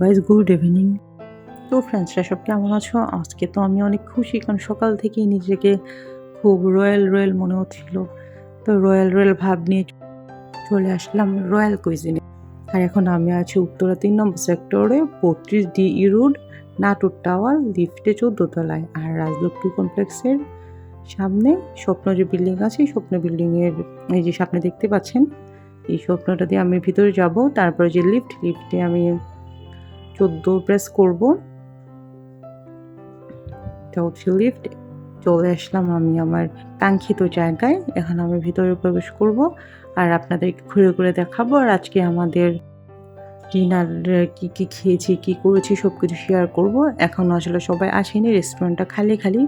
Guys good evening তো ফ্রেন্ডসরা সব কেমন আছো? আজকে তো আমি অনেক খুশি, কারণ সকাল থেকেই নিজেকে খুব রয়্যাল রয়্যাল মনে হচ্ছিল। তো রয়্যাল রয়্যাল ভাব নিয়ে চলে আসলাম রয়্যাল কুইজিনে আর এখন আমি আছি উত্তরা তিন নম্বর সেক্টরে বত্রিশ ডি ই রোড, নাটুর টাওয়ার লিফটে চোদ্দ তলায়। আর রাজলক্ষ্মী কমপ্লেক্সের সামনে স্বপ্ন যে বিল্ডিং আছে স্বপ্ন বিল্ডিংয়ের এই যে সামনে দেখতে পাচ্ছেন, এই স্বপ্নটা দিয়ে আমি ভিতরে যাব। তারপরে যে লিফট লিফটে আমি চোদ্দ প্রেস করব। হচ্ছে লিফট চলে আসলাম আমি আমার কাঙ্ক্ষিত জায়গায়। এখন আমি ভিতরে প্রবেশ করব আর আপনাদেরকে ঘুরে ঘুরে দেখাবো। আর আজকে আমাদের ডিনার কি কি খেয়েছি, কি করেছি সব কিছু শেয়ার করব। এখন আসলে সবাই আসেনি রেস্টুরেন্টটা খালি খালি।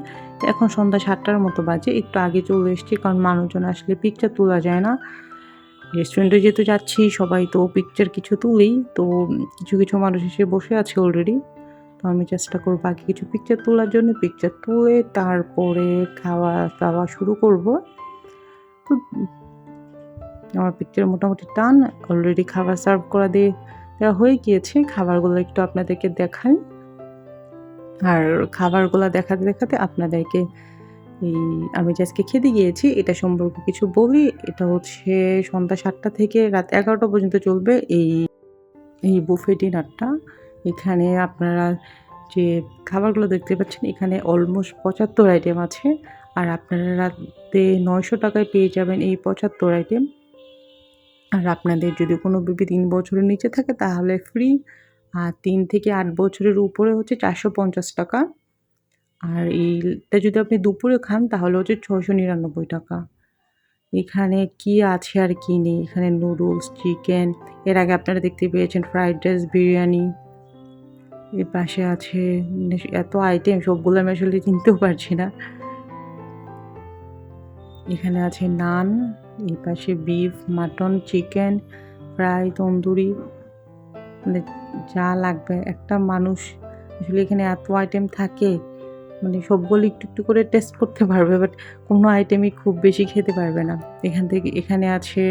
এখন সন্ধ্যা সাতটার মতো বাজে। একটু আগে চলে এসেছি কারণ মানুষজন আসলে পিকচার তোলা যায় না। রেস্টুরেন্টে যেহেতু যাচ্ছি, সবাই তো পিকচার কিছু তুলেই, তো কিছু কিছু মানুষ এসে বসে আছে অলরেডি তো আমি চেষ্টা করব বাকি কিছু পিকচার তোলার জন্য। পিকচার তুলে তারপরে খাওয়া দাওয়া শুরু করব। তো আমার পিকচার মোটামুটি টান। অলরেডি খাবার সার্ভ করা দিয়ে দেওয়া হয়ে গিয়েছে। খাবারগুলো একটু আপনাদেরকে দেখাই। আর খাবারগুলো দেখাতে দেখাতে আপনাদেরকে এই, আমি যে আজকে খেতে গিয়েছি, এটা সম্পর্কে কিছু বলি। এটা হচ্ছে সন্ধ্যা সাতটা থেকে রাত এগারোটা পর্যন্ত চলবে এই এই বুফে ডিনারটা এখানে আপনারা যে খাবারগুলো দেখতে পাচ্ছেন, এখানে অলমোস্ট পঁচাত্তর আইটেম আছে। আর আপনারা রাতে নয়শো টাকায় পেয়ে যাবেন এই পঁচাত্তর আইটেম আর আপনাদের যদি কোনো বেবি তিন বছরের নিচে থাকে, তাহলে ফ্রি আর তিন থেকে আট বছরের উপরে হচ্ছে চারশো পঞ্চাশ টাকা। আর এইটা যদি আপনি দুপুরে খান, তাহলে হচ্ছে ছশো নিরানব্বই টাকা। এখানে কি আছে আর কি নেই? এখানে নুডলস, চিকেন, এর আগে আপনারা দেখতে পেয়েছেন ফ্রাইড রাইস, বিরিয়ানি। এর পাশে আছে এত আইটেম সবগুলো আমি আসলে চিনতেও পারছি না। এখানে আছে নান এই পাশে beef mutton chicken fry tandoori. মানে যা লাগবে, একটা মানুষ আসলে এখানে এত আইটেম থাকে। মানে সবগুলো একটু একটু করে টেস্ট করতে পারবে বাট কোনো আইটেমই খুব বেশি খেতে পারবে না। এখান থেকে, এখানে আছে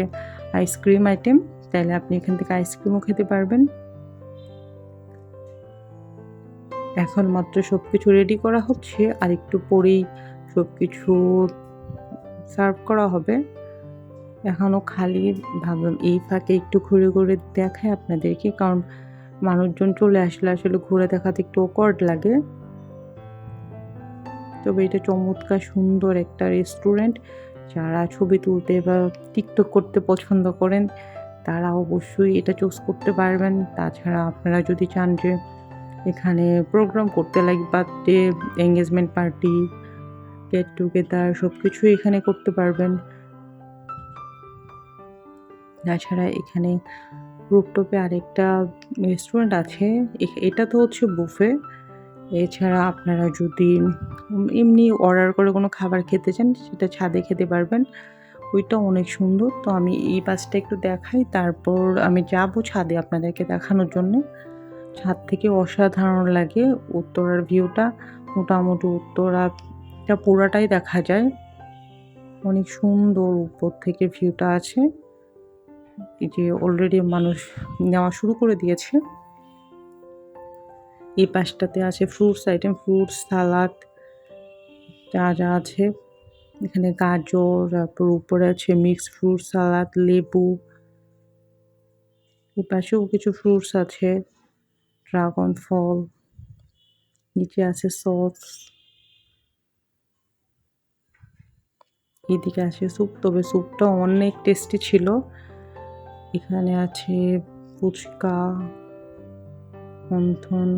আইসক্রিম আইটেম তাহলে আপনি এখান থেকে আইসক্রিমও খেতে পারবেন। এখন মাত্র সব কিছু রেডি করা হচ্ছে, আর একটু পরেই সব কিছু সার্ভ করা হবে। এখনও খালি, ভাবলাম এই ফাঁকে একটু ঘুরে ঘুরে দেখায় আপনাদেরকে, কারণ মানুষজন চলে আসলে আসলে ঘুরে দেখাতে একটু অকওয়ার্ড লাগে। তবে এটা চমৎকার সুন্দর একটা রেস্টুরেন্ট যারা ছবি তুলতে বা টিকটক করতে পছন্দ করেন, তারা অবশ্যই এটা চুজ করতে পারবেন। তাছাড়া আপনারা যদি চান যে এখানে প্রোগ্রাম করতে লাগে birthday engagement party get together সব কিছুই এখানে করতে পারবেন। তাছাড়া এখানে রুপটপে আরেকটা রেস্টুরেন্ট আছে। এটা তো হচ্ছে বুফে এছাড়া আপনারা যদি এমনি অর্ডার করে কোনো খাবার খেতে চান, সেটা ছাদে খেতে পারবেন। ওইটা অনেক সুন্দর। তো আমি এই বাসটা একটু দেখাই। তারপর আমি যাব ছাদে আপনাদেরকে দেখানোর জন্য। ছাদ থেকে অসাধারণ লাগে উত্তরার ভিউটা। মোটামুটি উত্তরাটা পুরাটাই দেখা যায়। অনেক সুন্দর উপর থেকে ভিউটা আছে। যে অলরেডি মানুষ নেওয়া শুরু করে দিয়েছে। এই পাশটাতে আছে ফ্রুটস আইটেম ফ্রুটস সালাদ যা যা আছে। এখানে গাজর, তারপর উপরে আছে মিক্স ফ্রুট সালাদ লেবু। এই পাশেও কিছু ফ্রুটস আছে ড্রাগন ফল নিচে আছে সস এদিকে আছে স্যুপ তবে স্যুপটা অনেক টেস্টি ছিল। এখানে আছে ফুচকা। মন্থন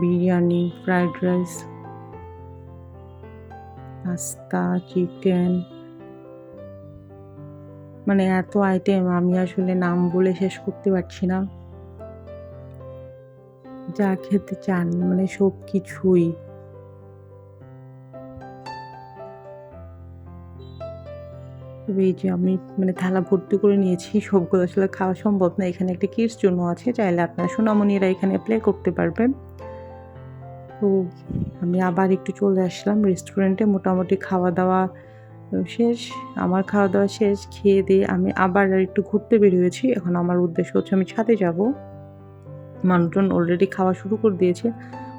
biryani, fried rice, pasta, chicken. মানে এত আইটেম আমি আসলে নাম বলে শেষ করতে পারছি না। যা খেতে চান মানে সব কিছুই এই যে আমি মানে থালা ভর্তি করে নিয়েছি, সবগুলো আসলে খাওয়া সম্ভব না। এখানে একটা কিডস জন্য আছে, চাইলে আপনার সোনামণিরা এখানে প্লে করতে পারবেন। তো আমি আবার একটু চলে আসলাম রেস্টুরেন্টে মোটামুটি খাওয়া দাওয়া শেষ। আমার খাওয়া দাওয়া শেষ। খেয়ে দিয়ে আমি আবার একটু ঘুরতে বেরিয়েছি। এখন আমার উদ্দেশ্য হচ্ছে আমি ছাদে যাব। মানুষজন অলরেডি খাওয়া শুরু করে দিয়েছে।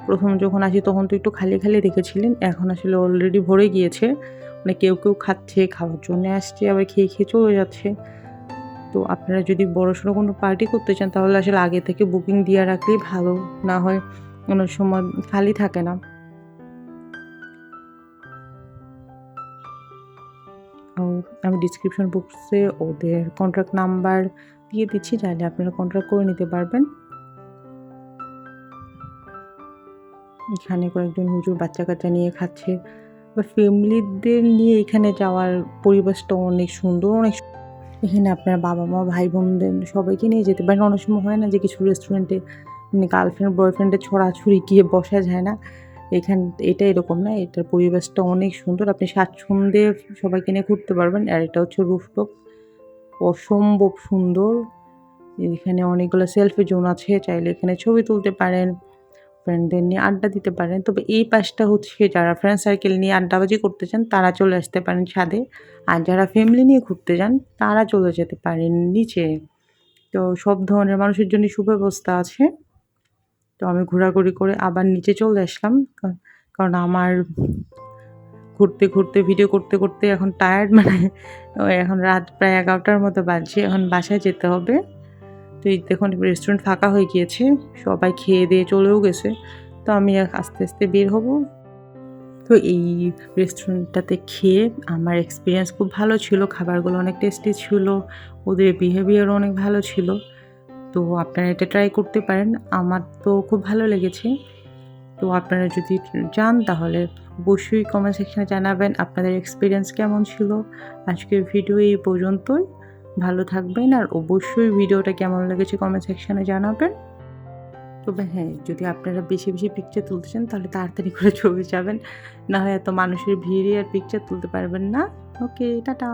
প্রথম যখন আসি তখন তো একটু খালি খালি রেখেছিলেন এখন আসলে অলরেডি ভরে গিয়েছে। মানে কেউ কেউ খাচ্ছে, খাওয়ার জন্য আসছে, আবার খেয়ে খেয়ে চলে যাচ্ছে। তো আপনারা যদি বড়সড় কোনো পার্টি করতে চান তাহলে আসলে আগে থেকে বুকিং দিয়ে রাখলেই ভালো। না হয় অনেক সময় খালি থাকে না। আমি ডিসক্রিপশন বক্সে ওদের কন্ট্রাক্ট নাম্বার দিয়ে দিচ্ছি, চাইলে আপনারা কন্ট্রাক্ট করে নিতে পারবেন। এখানে কয়েকজন হুজুর বাচ্চা কাচ্চা নিয়ে খাচ্ছে। বা ফ্যামিলিদের নিয়ে এখানে যাওয়ার পরিবেশটা অনেক সুন্দর, অনেক এখানে আপনার বাবা মা ভাই বোনদের সবাইকে নিয়ে যেতে পারেন। অনেক সময় হয় না যে কিছু রেস্টুরেন্টে মানে গার্লফ্রেন্ড বয়ফ্রেন্ডের ছড়াছড়ি গিয়ে বসা যায় না। এখান, এটা এরকম না, এটার পরিবেশটা অনেক সুন্দর। আপনি স্বাচ্ছন্দ্যে সবাইকে নিয়ে ঘুরতে পারবেন। আর এটা হচ্ছে রুফটপ অসম্ভব সুন্দর। এখানে অনেকগুলো সেলফি জোন আছে, চাইলে এখানে ছবি তুলতে পারেন। ফ্রেন্ডদের নিয়ে আড্ডা দিতে পারেন। তবে এই পাশটা হচ্ছে যারা ফ্রেন্ড সার্কেল নিয়ে আড্ডাবাজি করতে চান, তারা চলে আসতে পারেন ছাদে। আর যারা ফ্যামিলি নিয়ে ঘুরতে যান, তারা চলে যেতে পারেন নিচে। তো সব ধরনের মানুষের জন্য সুব্যবস্থা আছে। তো আমি ঘোরাঘুরি করে আবার নিচে চলে আসলাম। কারণ আমার ঘুরতে ঘুরতে ভিডিও করতে করতে এখন টায়ার্ড মানে এখন রাত প্রায় এগারোটার মতো বাজছে। এখন বাসায় যেতে হবে। তো এই দেখুন রেস্টুরেন্ট ফাঁকা হয়ে গিয়েছে, সবাই খেয়ে দিয়ে চলেও গেছে, তো আমি আস্তে আস্তে বের হব। তো এই রেস্টুরেন্টটাতে খেয়ে আমার এক্সপিরিয়েন্স খুব ভালো ছিল, খাবারগুলো অনেক টেস্টি ছিল, ওদের বিহেভিয়ারও অনেক ভালো ছিল। তো আপনারা এটা ট্রাই করতে পারেন, আমার তো খুব ভালো লেগেছে। তো আপনারা যদি যান তাহলে অবশ্যই কমেন্ট সেকশনে জানাবেন আপনাদের এক্সপিরিয়েন্স কেমন ছিল। আজকের ভিডিও এই পর্যন্তই। ভালো থাকবেন আর অবশ্যই ভিডিওটা কেমন লেগেছে কমেন্ট সেকশানে জানাবেন। তবে হ্যাঁ যদি আপনারা বেশি বেশি পিকচার তুলতে চান, তাহলে তাড়াতাড়ি করে ছবি যাবেন। না হয় এত মানুষের ভিড়ে আর পিকচার তুলতে পারবেন না। Okay tata.